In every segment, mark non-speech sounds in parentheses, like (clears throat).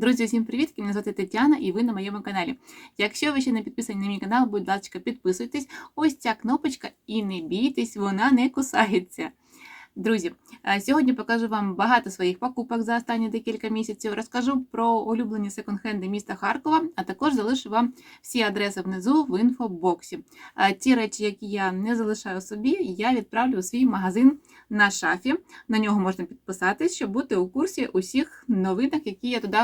Друзі, всім привіт! Мене звати Тетяна і ви на моєму каналі. Якщо ви ще не підписані на мій канал, будь ласка, підписуйтесь. Ось ця кнопочка, і не бійтесь, вона не кусається. Друзі, е, сьогодні покажу вам багато своїх покупок за останні декілька місяців. Розкажу про улюблені секонд-хенди міста Харкова, а також залишу вам всі адреси внизу в інфобоксі. Е, Ті речі, які я не залишаю собі, я відправлю у свій магазин на шафі. На нього можна підписатись, щоб бути у курсі усіх новинок, які я туди,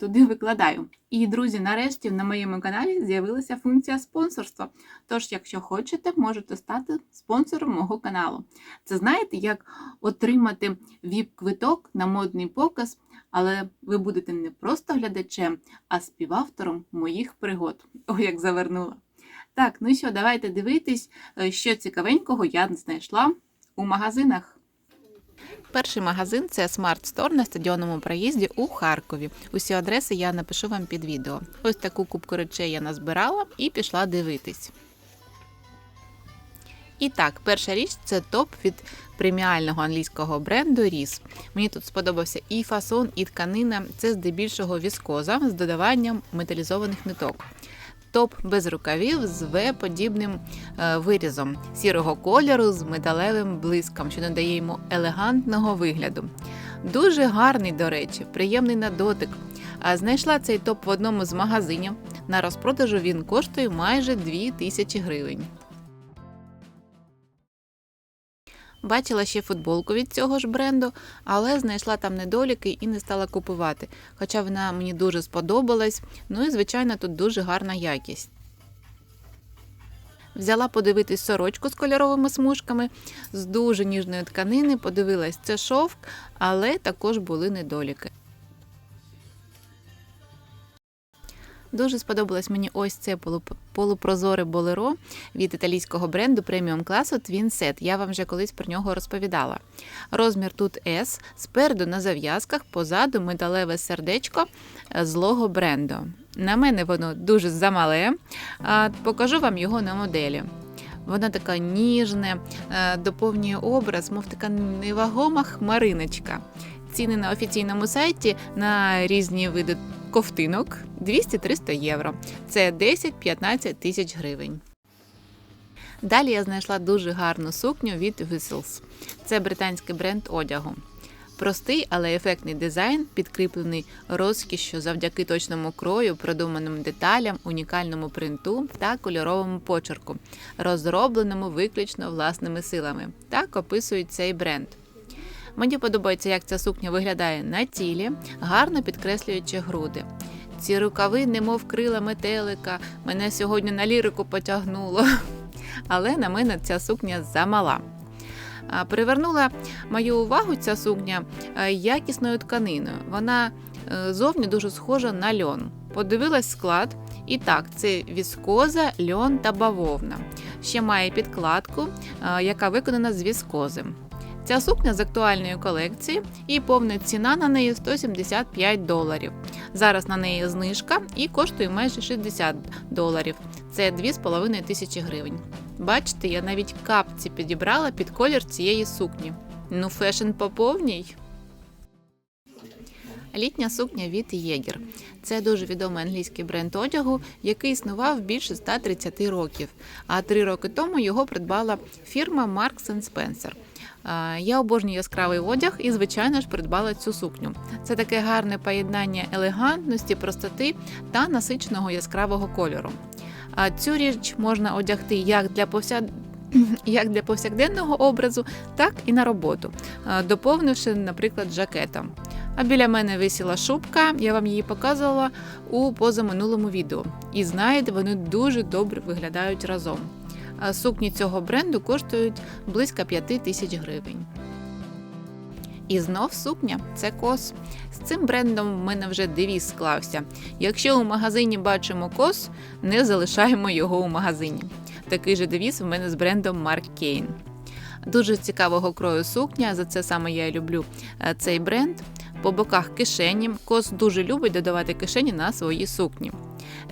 туди викладаю. І друзі, нарешті на моєму каналі з'явилася функція спонсорства. Тож, якщо хочете, можете стати спонсором мого каналу. Це знаєте, як отримати віп-квиток на модний показ, але ви будете не просто глядачем, а співавтором моїх пригод. Ой, як завернула. Так, ну що, давайте дивитись, е, що цікавенького я знайшла у магазинах. Перший магазин це Smart Store на стадіонному проїзді у Харкові. Усі адреси я напишу вам під відео. Ось таку кубку речей я назбирала і пішла дивитись. І так, перша річ це топ від преміального англійського бренду Ріс. Мені тут сподобався і фасон, і тканина. Це здебільшого віскоза з додаванням металізованих ниток. Топ без рукавів з В-подібним е, вирізом сірого кольору з металевим блиском, що надає йому елегантного вигляду. Дуже гарний, до речі, приємний на дотик. Знайшла цей топ в одному з магазинів. На розпродажу він коштує майже 2 тисячі гривень. Бачила ще футболку від цього ж бренду, але знайшла там недоліки і не стала купувати. Хоча вона мені дуже сподобалась. Ну і, звичайно, тут дуже гарна якість. Взяла подивитись сорочку з кольоровими смужками з дуже ніжної тканини. Подивилась, це шовк, але також були недоліки. Дуже сподобалось мені ось це полуп- полупрозоре болеро від італійського бренду преміум класу Twin Set. Я вам вже колись про нього розповідала. Розмір тут S, спереду на зав'язках, позаду металеве сердечко е, злого бренду. На мене воно дуже замале. Покажу вам його на моделі. Воно така ніжне, е, доповнює образ, мов така невагома хмариночка. Ціни на офіційному сайті на різні види ковтинок 200-300 євро. Це 10-15 тисяч гривень. Далі я знайшла дуже гарну сукню від Whistles. Це британський бренд одягу. Простий, але ефектний дизайн, підкріплений розкішшю завдяки точному крою, продуманим деталям, унікальному принту та кольоровому почерку, розробленому виключно власними силами. Так описують цей бренд. Мені подобається, як ця сукня виглядає на тілі, гарно підкреслюючи груди. Ці рукави, немов крила метелика, мене сьогодні на лірику потягнуло. (laughs) Але на мене ця сукня замала. Привернула мою увагу ця сукня е, якісною тканиною. Вона е, зовні дуже схожа на льон. Подивилась склад, і так, це віскоза, льон та бавовна. Ще має підкладку, е, яка виконана з віскози. Ця сукня з актуальної колекції і повна ціна на неї 175 доларів. Зараз на неї знижка і коштує майже 60 доларів. Це 2,5 тисячі гривень. Бачите, я навіть капці підібрала під колір цієї сукні. Ну, фешн по повній. Літня сукня від Єгер. Це дуже відомий англійський бренд одягу, який існував більше 130 років. А три роки тому його придбала фірма Marks Spencer. Я обожнюю яскравий одяг і, звичайно ж, придбала цю сукню. Це таке гарне поєднання елегантності, простоти та насиченого яскравого кольору. Цю річ можна одягти як для повсяд... (clears throat) як для повсякденного образу, так і на роботу, доповнивши, наприклад, жакетом. А біля мене висіла шубка, я вам її показувала у позаминулому відео. І знаєте, вони дуже добре виглядають разом. Сукні цього бренду коштують близько 5 тисяч гривень. І знов сукня це кос. З цим брендом в мене вже девіз склався. Якщо у магазині бачимо кос, не залишаємо його у магазині. Такий же девіз в мене з брендом Mark Kane. Дуже цікавого крою сукня, за це саме я люблю е, цей бренд. По боках кишені кос дуже любить додавати кишені на свої сукні.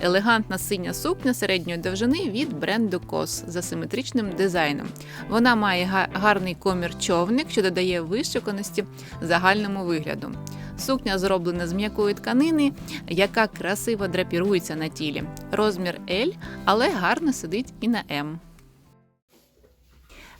Елегантна синя сукня середньої довжини від бренду Кос за симетричним дизайном. Вона має гарний комір-човник, що додає вишуканості загальному вигляду. Сукня зроблена з м'якої тканини, яка красиво драпірується на тілі. Розмір L, але гарно сидить і на М.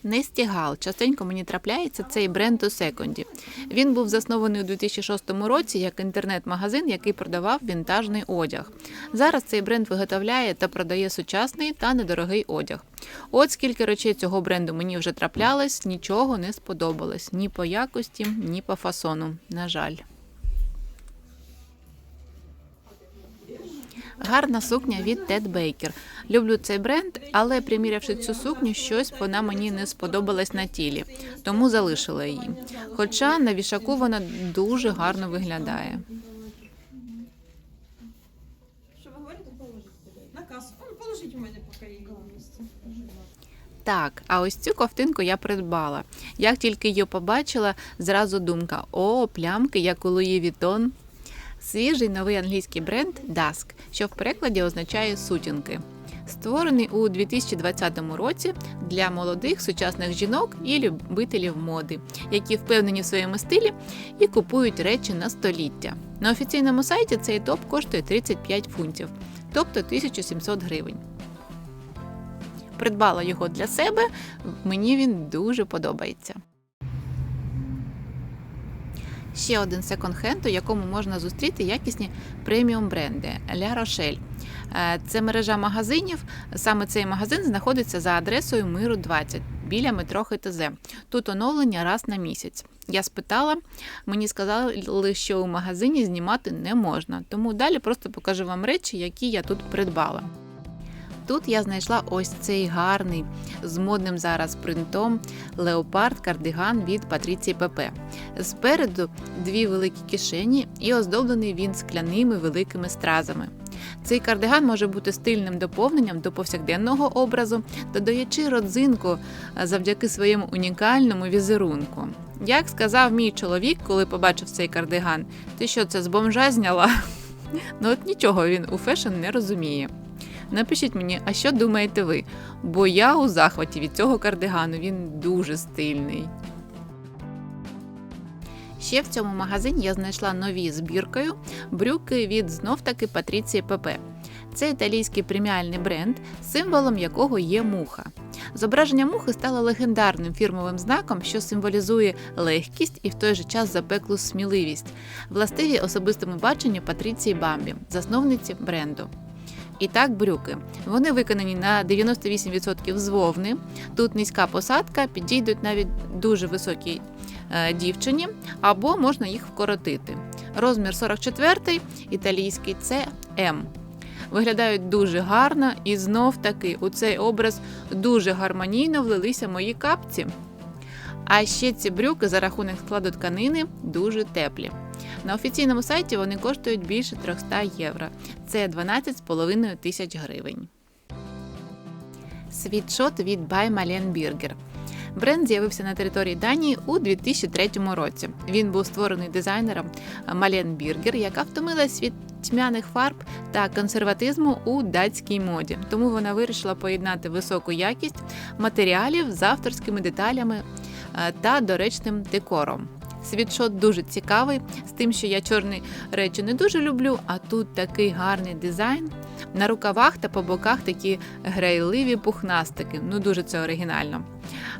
Нестігал. Частенько мені трапляється цей бренд у секонді. Він був заснований у 2006 році як інтернет-магазин, який продавав вінтажний одяг. Зараз цей бренд виготовляє та продає сучасний та недорогий одяг. От скільки речей цього бренду мені вже траплялось, нічого не сподобалось ні по якості, ні по фасону. На жаль. Гарна сукня від Ted Baker. Люблю цей бренд, але примірявши цю сукню, щось вона мені не сподобалась на тілі, тому залишила її. Хоча на вішаку вона дуже гарно виглядає. Що ви говорите? На касу. Положіть у мене поки її на місці. Так, а ось цю ковтинку я придбала. Як тільки її побачила, зразу думка: о, плямки, як у Луї Вітон. Свіжий новий англійський бренд Dusk, що в перекладі означає сутінки. Створений у 2020 році для молодих сучасних жінок і любителів моди, які впевнені в своєму стилі і купують речі на століття. На офіційному сайті цей топ коштує 35 фунтів, тобто 1700 гривень. Придбала його для себе, мені він дуже подобається. Ще один секонд-хенд, у якому можна зустріти якісні преміум бренди Ля Рошель. Е, Це мережа магазинів. Саме цей магазин знаходиться за адресою Миру 20 біля метро ХТЗ. Тут оновлення раз на місяць. Я спитала, мені сказали, що у магазині знімати не можна, тому далі просто покажу вам речі, які я тут придбала. Тут я знайшла ось цей гарний з модним зараз принтом леопард кардиган від Патріції ПП. Спереду дві великі кишені і оздоблений він скляними великими стразами. Цей кардиган може бути стильним доповненням до повсякденного образу, додаючи родзинку завдяки своєму унікальному візерунку. Як сказав мій чоловік, коли побачив цей кардиган, ти що це з бомжа зняла? (laughs) Ну от нічого він у фешн не розуміє. Напишіть мені, а що думаєте ви? Бо я у захваті від цього кардигану, він дуже стильний. Ще в цьому магазині я знайшла нові збіркою брюки від знов-таки Патріції ПП. Це італійський преміальний бренд, символом якого є муха. Зображення мухи стало легендарним фірмовим знаком, що символізує легкість і в той же час запеклу сміливість, властиві особистому баченню Патріції Бамбі, засновниці бренду. І так, брюки. Вони виконані на 98% з вовни. Тут низька посадка, підійдуть навіть дуже високій е, дівчині, або можна їх вкоротити. Розмір 44 італійський це М. Виглядають дуже гарно, і знов таки у цей образ дуже гармонійно влилися мої капці. А ще ці брюки за рахунок складу тканини дуже теплі. На офіційному сайті вони коштують більше 300 євро. Це 12,5 тисяч гривень. Світшот від By Malen. Бренд з'явився на території Данії у 2003 році. Він був створений дизайнером Мален Біргер, яка втомилась від тьмяних фарб та консерватизму у датській моді. Тому вона вирішила поєднати високу якість матеріалів з авторськими деталями е, та доречним декором. Світшот дуже цікавий, з тим, що я чорні речі не дуже люблю, а тут такий гарний дизайн. На рукавах та по боках такі грайливі пухнастики. Ну дуже це оригінально.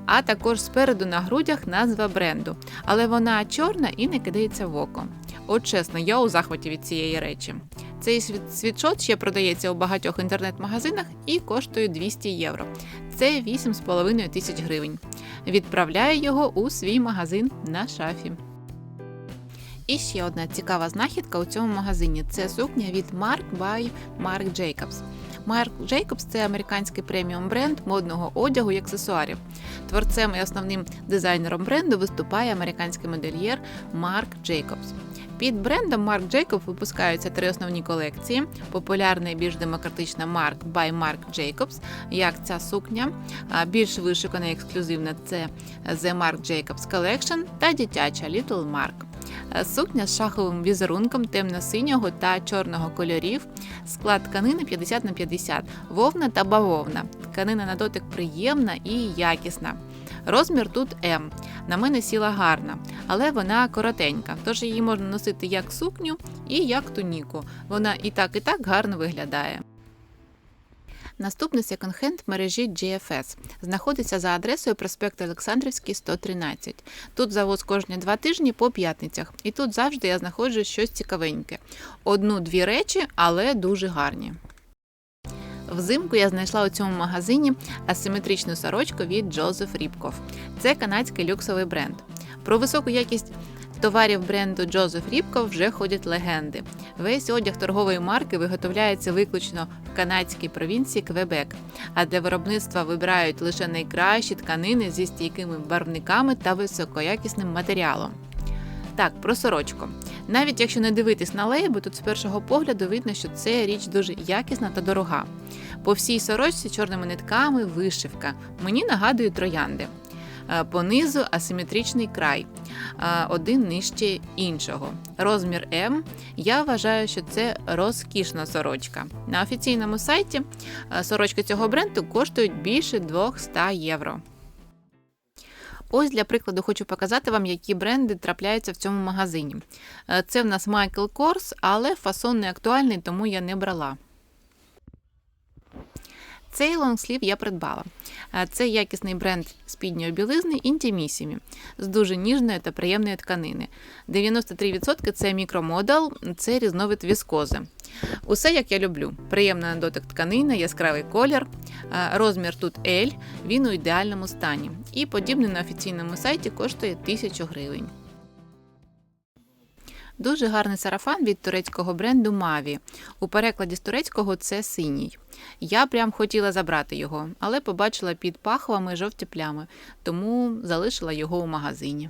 А також спереду на грудях назва бренду, але вона чорна і не кидається в око. От чесно, я у захваті від цієї речі. Цей світшот ще продається у багатьох інтернет-магазинах і коштує 200 євро. Це 8,5 тисяч гривень. Відправляю його у свій магазин на шафі. І ще одна цікава знахідка у цьому магазині це сукня від Mark by Marc Jacobs. Marc Jacobs – це американський преміум бренд модного одягу і аксесуарів. Творцем і основним дизайнером бренду виступає американський модельєр Марк Джейкобс. Під брендом Marc Jacobs випускаються три основні колекції: популярна і більш демократична Marc by Marc Jacobs, як ця сукня, більш вишукана і ексклюзивна це The Marc Jacobs Collection та дитяча Little Mark. Е, Сукня з шаховим візерунком темно-синього та чорного кольорів. Склад тканини 50 на 50, вовна та бавовна. Тканина на дотик приємна і якісна. Розмір тут М. На мене сіла гарна, але вона коротенька, тож її можна носити як сукню і як туніку. Вона і так, і так гарно виглядає. Наступний секонд-хенд мережі GFS знаходиться за адресою проспект Олександрівський, 113. Тут завоз кожні два тижні по п'ятницях, і тут завжди я знаходжу щось цікавеньке. Одну-дві речі, але дуже гарні. Взимку я знайшла у цьому магазині асиметричну сорочку від Joseph Ribkov. Це канадський люксовий бренд. Про високу якість товарів бренду Joseph Ribkov вже ходять легенди. Весь одяг торгової марки виготовляється виключно в канадській провінції Квебек, а для виробництва вибирають лише найкращі тканини зі стійкими барвниками та високоякісним матеріалом. Так, про сорочку. Навіть якщо не дивитись на лейби, тут з першого погляду видно, що це річ дуже якісна та дорога. По всій сорочці чорними нитками вишивка. Мені нагадує троянди. Е, Понизу асиметричний край, е, один нижче іншого. Розмір М. Я вважаю, що це розкішна сорочка. На офіційному сайті е, сорочки цього бренду коштують більше 200 євро. Ось для прикладу хочу показати вам, які бренди трапляються в цьому магазині. Е, Це в нас Michael Kors, але фасон не актуальний, тому я не брала. Цей лонгслів я придбала. Е, Це якісний бренд спідньої білизни Intimissimi з дуже ніжної та приємної тканини. 93% це мікромодел, це різновид віскози. Усе як я люблю. Приємна на дотик тканина, яскравий колір. Е, Розмір тут L, він у ідеальному стані. І подібний на офіційному сайті коштує 1000 гривень. Дуже гарний сарафан від турецького бренду Mavi. У перекладі з турецького це синій. Я прям хотіла забрати його, але побачила під пахвами жовті плями, тому залишила його у магазині.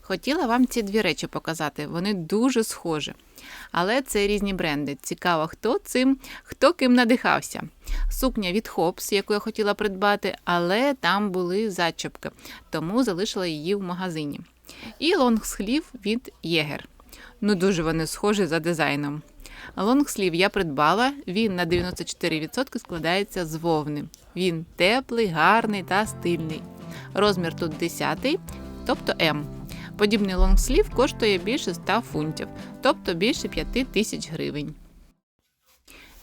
Хотіла вам ці дві речі показати, вони дуже схожі. Але це різні бренди. Цікаво, хто цим, хто ким надихався. Сукня від Hobbs, яку я хотіла придбати, але там були зачіпки, тому залишила її в магазині. І лонгслів від Єгер. Ну, дуже вони схожі за дизайном. Лонгслів я придбала, він на 94% складається з вовни. Він теплий, гарний та стильний. Розмір тут 10, тобто М. Подібний лонгслів коштує більше 100 фунтів, тобто більше 5 тисяч гривень.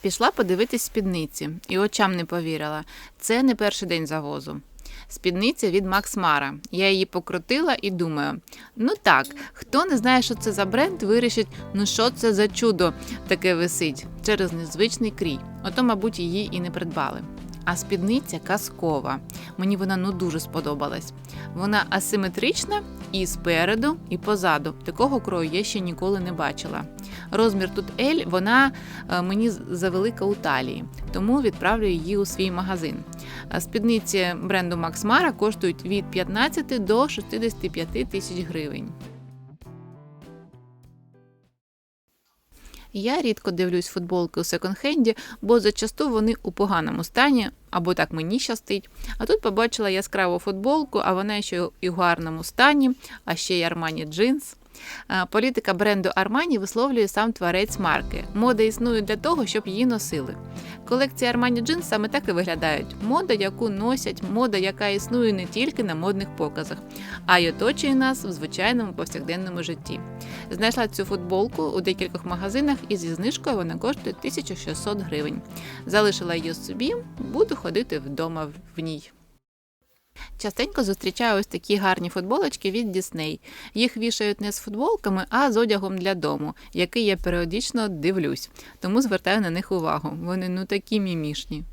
Пішла подивитись спідниці і очам не повірила. Це не перший день завозу. Спідниця від Макс Мара. Я її покрутила і думаю: ну так, хто не знає, що це за бренд, вирішить, ну що це за чудо таке висить через незвичний крій. Ото, мабуть, її і не придбали. А спідниця казкова. Мені вона ну дуже сподобалась. Вона асиметрична і спереду, і позаду. Такого крою я ще ніколи не бачила. Розмір тут L, вона е, мені завелика у талії, тому відправлю її у свій магазин. Спідниці бренду Mara коштують від 15 до 65 тисяч гривень. Я рідко дивлюсь футболки у секонд-хенді, бо зачасту вони у поганому стані, або так мені щастить. А тут побачила яскраву футболку, а вона ще і в гарному стані, а ще й армані джинс. Політика бренду Armani висловлює сам творець марки. Мода існує для того, щоб її носили. Колекції Armani Jeans саме так і виглядають. Мода, яку носять, мода, яка існує не тільки на модних показах, а й оточує нас в звичайному повсякденному житті. Знайшла цю футболку у декількох магазинах і зі знижкою вона коштує 1600 гривень. Залишила її собі, буду ходити вдома в ній. Частенько зустрічаю ось такі гарні футболочки від Disney. Їх вішають не з футболками, а з одягом для дому, який я періодично дивлюсь, тому звертаю на них увагу. Вони ну такі мімішні.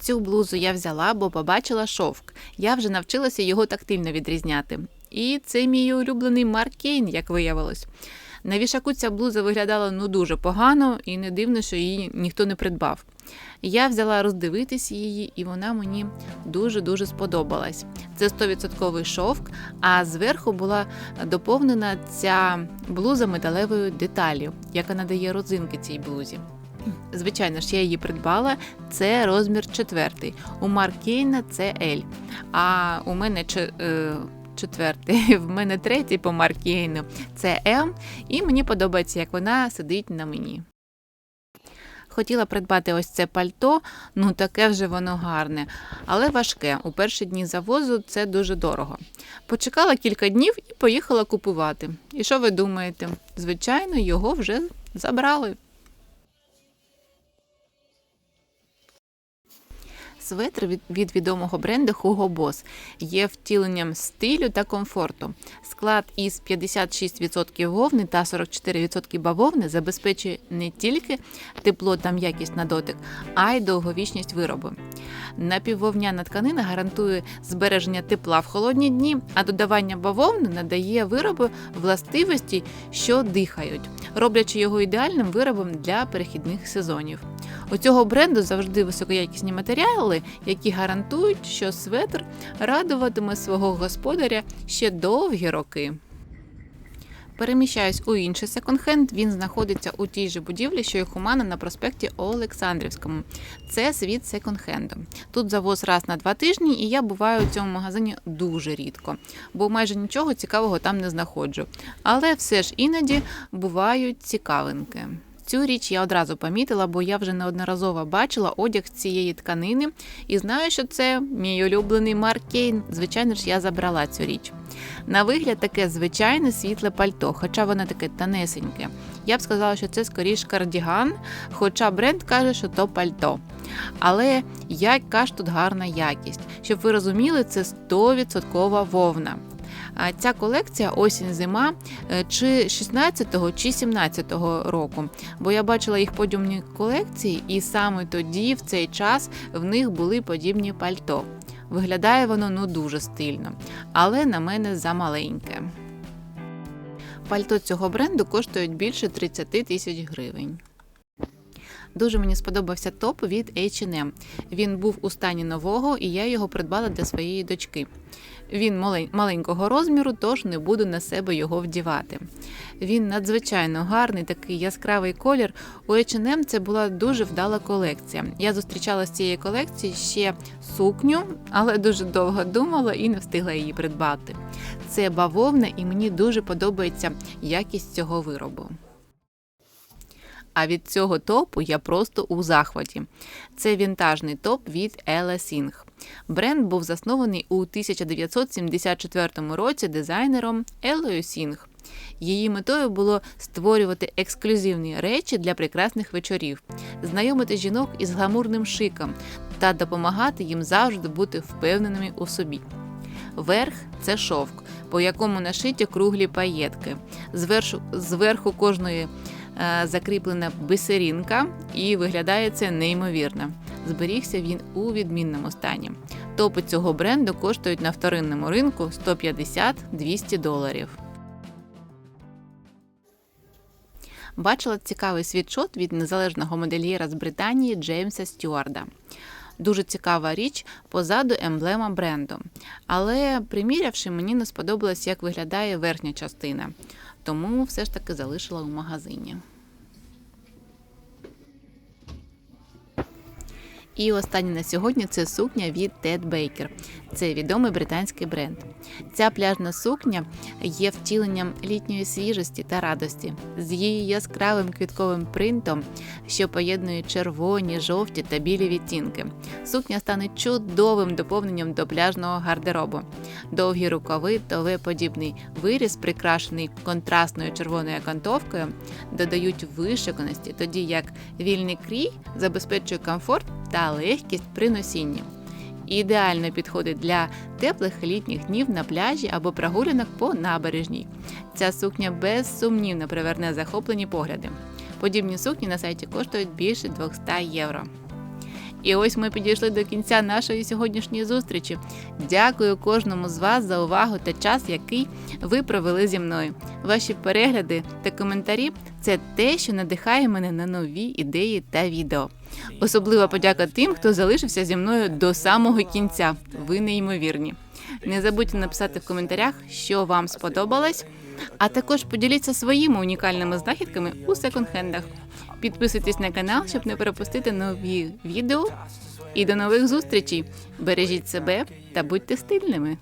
Цю блузу я взяла, бо побачила шовк. Я вже навчилася його тактильно відрізняти. І це мій улюблений Марк Кейн, як виявилось. На вішаку ця блуза виглядала ну дуже погано, і не дивно, що її ніхто не придбав. Я взяла роздивитись її, і вона мені дуже-дуже сподобалась. Це 100% шовк, а зверху була доповнена ця блуза металевою деталлю, яка надає родзинки цій блузі. Звичайно ж, я її придбала. Це розмір четвертий. У Маркейна це L. А у мене е, четвертий, (laughs) в мене третій по Маркейну. Це М. І мені подобається, як вона сидить на мені. Хотіла придбати ось це пальто, ну таке вже воно гарне, але важке. У перші дні завозу це дуже дорого. Почекала кілька днів і поїхала купувати. І що ви думаєте? Звичайно, його вже забрали. Светр від, від відомого бренду Hugo Boss є втіленням стилю та комфорту. Склад із 56% вовни та 44% бавовни забезпечує не тільки тепло та м'якість на дотик, а й довговічність виробу. Напіввовняна тканина гарантує збереження тепла в холодні дні, а додавання бавовни надає виробу властивості, що дихають, роблячи його ідеальним виробом для перехідних сезонів. У цього бренду завжди високоякісні матеріали, які гарантують, що светр радуватиме свого господаря ще довгі роки. Переміщаюсь у інший секонд-хенд. Він знаходиться у тій же будівлі, що й Хумана на проспекті Олександрівському. Це світ секонд-хенду. Тут завоз раз на два тижні, і я буваю у цьому магазині дуже рідко, бо майже нічого цікавого там не знаходжу. Але все ж іноді бувають цікавинки. Цю річ я одразу помітила, бо я вже неодноразово бачила одяг цієї тканини і знаю, що це мій улюблений Марк. Звичайно ж, я забрала цю річ. На вигляд таке звичайне світле пальто, хоча воно таке тонесеньке. Я б сказала, що це скоріш кардіган, хоча бренд каже, що то пальто. Але яка ж тут гарна якість. Щоб ви розуміли, це 100% вовна. Ця колекція осінь-зима е, чи 16-го, чи 17-го року. Бо я бачила їх подібні колекції, і саме тоді, в цей час, в них були подібні пальто. Виглядає воно ну дуже стильно, але на мене замаленьке. Пальто цього бренду коштують більше 30 тисяч гривень. Дуже мені сподобався топ від H&M. Він був у стані нового, і я його придбала для своєї дочки. Він маленького розміру, тож не буду на себе його вдівати. Він надзвичайно гарний, такий яскравий колір. У H&M це була дуже вдала колекція. Я зустрічала з цієї колекції ще сукню, але дуже довго думала і не встигла її придбати. Це бавовна, і мені дуже подобається якість цього виробу. А від цього топу я просто у захваті. Це вінтажний топ від Ella Singh. Бренд був заснований у 1974 році дизайнером Елою Сінг. Її метою було створювати ексклюзивні речі для прекрасних вечорів, знайомити жінок із гламурним шиком та допомагати їм завжди бути впевненими у собі. Верх це шовк, по якому нашиті круглі паєтки. Зверху, зверху кожної закріплена бисерінка, і виглядає це неймовірно. Зберігся він у відмінному стані. Топи цього бренду коштують на вторинному ринку 150-200 доларів. Бачила цікавий світшот від незалежного модельєра з Британії Джеймса Стюарда. Дуже цікава річ позаду емблема бренду. Але примірявши, мені не сподобалось, як виглядає верхня частина. Тому все ж таки залишила у магазині. І останнє на сьогодні це сукня від Ted Baker. Це відомий британський бренд. Ця пляжна сукня є втіленням літньої свіжості та радості з її яскравим квітковим принтом, що поєднує червоні, жовті та білі відтінки. Сукня стане чудовим доповненням до пляжного гардеробу. Довгі рукави, подібний виріз, прикрашений контрастною червоною окантовкою, додають вишиканості, тоді як вільний крій забезпечує комфорт та легкість при носінні. Ідеально підходить для теплих літніх днів на пляжі або прогулянок по набережній. Ця сукня безсумнівно приверне захоплені погляди. Подібні сукні на сайті коштують більше 200 євро. І ось ми підійшли до кінця нашої сьогоднішньої зустрічі. Дякую кожному з вас за увагу та час, який ви провели зі мною. Ваші перегляди та коментарі це те, що надихає мене на нові ідеї та відео. Особлива подяка тим, хто залишився зі мною до самого кінця. Ви неймовірні. Не забудьте написати в коментарях, що вам сподобалось, а також поділіться своїми унікальними знахідками у секонд-хендах. Підписуйтесь на канал, щоб не пропустити нові відео. І до нових зустрічей. Бережіть себе та будьте стильними.